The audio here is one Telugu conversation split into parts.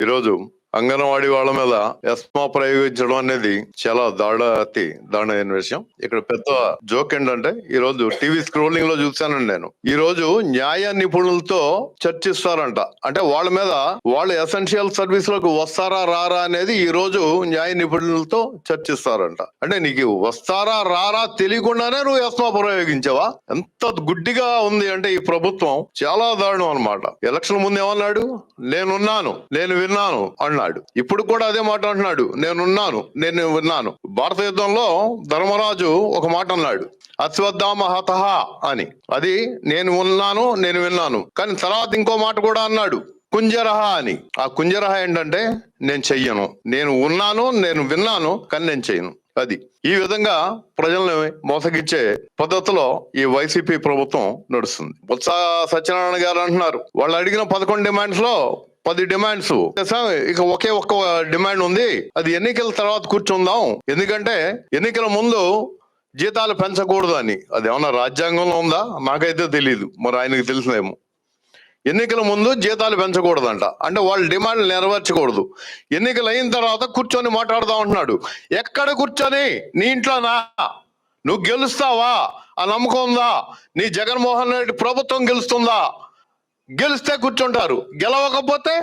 ఈరోజు అంగన్వాడీ వాళ్ళ మీద ఎస్మా ప్రయోగించడం అనేది చాలా దాడ అతి దారుణమైన విషయం. ఇక్కడ పెద్ద జోక్ ఏంటంటే ఈ రోజు టీవీ స్క్రోలింగ్లో చూశానండి నేను. ఈ రోజు న్యాయ నిపుణులతో చర్చిస్తారంట. అంటే వాళ్ళ మీద వాళ్ళు ఎసెన్షియల్ సర్వీస్లోకి వస్తారా రారా అనేది ఈ రోజు న్యాయ నిపుణులతో చర్చిస్తారంట. అంటే నీకు వస్తారా రారా తెలియకుండానే నువ్వు ఎస్మా ప్రయోగించావా? ఎంత గుడ్డిగా ఉంది అంటే ఈ ప్రభుత్వం. చాలా దారుణం అన్నమాట. ఎలక్షన్ ముందు ఏమన్నాడు? నేనున్నాను నేను విన్నాను అన్నాడు ఇప్పుడు కూడా అదే మాట అంటున్నాడు. నేనున్నాను నేను విన్నాను. భారత యుద్ధంలో ధర్మరాజు ఒక మాట అన్నాడు. అశ్వత్థామ హతహ అని. అది నేను ఉన్నాను నేను విన్నాను. కానీ తర్వాత ఇంకో మాట కూడా అన్నాడు. కుంజరహ అని. ఆ కుంజరహ ఏంటంటే నేను చెయ్యను. నేను ఉన్నాను నేను విన్నాను కానీ నేను చెయ్యను. అది. ఈ విధంగా ప్రజల్ని మోసగిచ్చే పద్ధతిలో ఈ వైసీపీ ప్రభుత్వం నడుస్తుంది. బొత్స సత్యనారాయణ గారు అంటున్నారు. వాళ్ళు అడిగిన పదకొండు డిమాండ్స్లో పది డిమాండ్స్. ఇక ఒకే ఒక్క డిమాండ్ ఉంది. అది ఎన్నికల తర్వాత కూర్చుందాం. ఎందుకంటే ఎన్నికల ముందు జీతాలు పెంచకూడదు అని. అది ఏమన్నా రాజ్యాంగంలో ఉందా? నాకైతే తెలియదు మరి ఆయనకి తెలిసినేమో. ఎన్నికల ముందు జీతాలు పెంచకూడదంట. అంటే వాళ్ళ డిమాండ్లు నెరవేర్చకూడదు. ఎన్నికలు అయిన తర్వాత కూర్చొని మాట్లాడదాం అంటున్నాడు. ఎక్కడ కూర్చొని? నీ ఇంట్లోనా? నువ్వు గెలుస్తావా? ఆ నమ్మకం ఉందా? నీ జగన్మోహన్ రెడ్డి ప్రభుత్వం గెలుస్తుందా? గెలిస్తే కూర్చుంటారు. గెలవకపోతే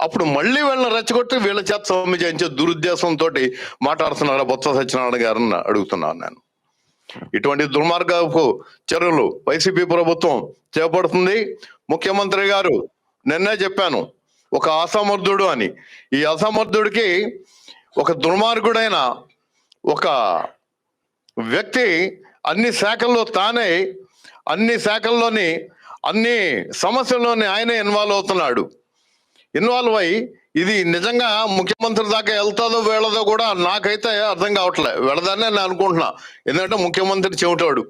అప్పుడు మళ్ళీ వీళ్ళని రెచ్చగొట్టి వీళ్ళ చేత సమ్మె చేయించే దురుద్దేశంతో మాట్లాడుతున్నారా బొత్స సత్యనారాయణ గారిని అడుగుతున్నాను నేను. ఇటువంటి దుర్మార్గపు చర్యలు వైసీపీ ప్రభుత్వం చేపడుతుంది. ముఖ్యమంత్రి గారు నిన్నే చెప్పాను ఒక అసమర్థుడు అని. ఈ అసమర్థుడికి ఒక దుర్మార్గుడైన ఒక వ్యక్తి అన్ని శాఖల్లో తానే అన్ని శాఖల్లోని అన్ని సమస్యల్లోనే ఆయనే ఇన్వాల్వ్ అవుతున్నాడు. ఇన్వాల్వ్ అయ్యి ఇది నిజంగా ముఖ్యమంత్రి దాకా వెళ్తాదో వెళ్ళదో కూడా నాకైతే అర్థం కావట్లే. వెళదానే నేను అనుకుంటున్నా. ఎందుకంటే ముఖ్యమంత్రి చెవిటాడు.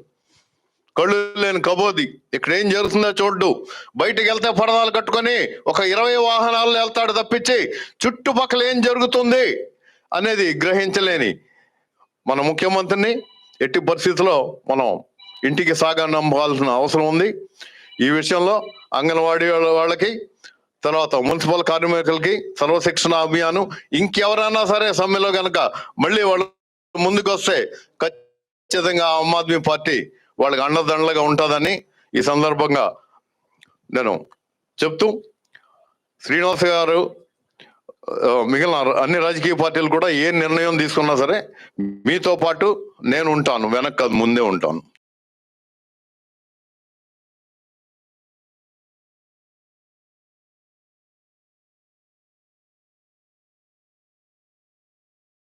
కళ్ళు లేని కబోది. ఇక్కడ ఏం జరుగుతుందో చూడ్డు. బయటికి వెళ్తే పరదాలు కట్టుకొని ఒక ఇరవై వాహనాలు వెళ్తాడు తప్పించి చుట్టుపక్కల ఏం జరుగుతుంది అనేది గ్రహించలేని మన ముఖ్యమంత్రిని ఎట్టి పరిస్థితుల్లో మనం ఇంటికి సాగా నమ్మాల్సిన అవసరం ఉంది. ఈ విషయంలో అంగన్వాడీ వాళ్ళ- వాళ్ళకి తర్వాత మున్సిపల్ కార్మికులకి సర్వశిక్షణ అభియానం. ఇంకెవరైనా సరే సమ్మెలో కనుక మళ్ళీ వాళ్ళు ముందుకు వస్తే ఖచ్చితంగా ఆమ్ ఆద్మీ పార్టీ వాళ్ళకి అండదండలుగా ఉంటుందని ఈ సందర్భంగా నేను చెప్తూ శ్రీనివాస్ గారు మిగిలిన అన్ని రాజకీయ పార్టీలు కూడా ఏ నిర్ణయం తీసుకున్నా సరే మీతో పాటు నేను ఉంటాను వెనక్కి ముందే ఉంటాను.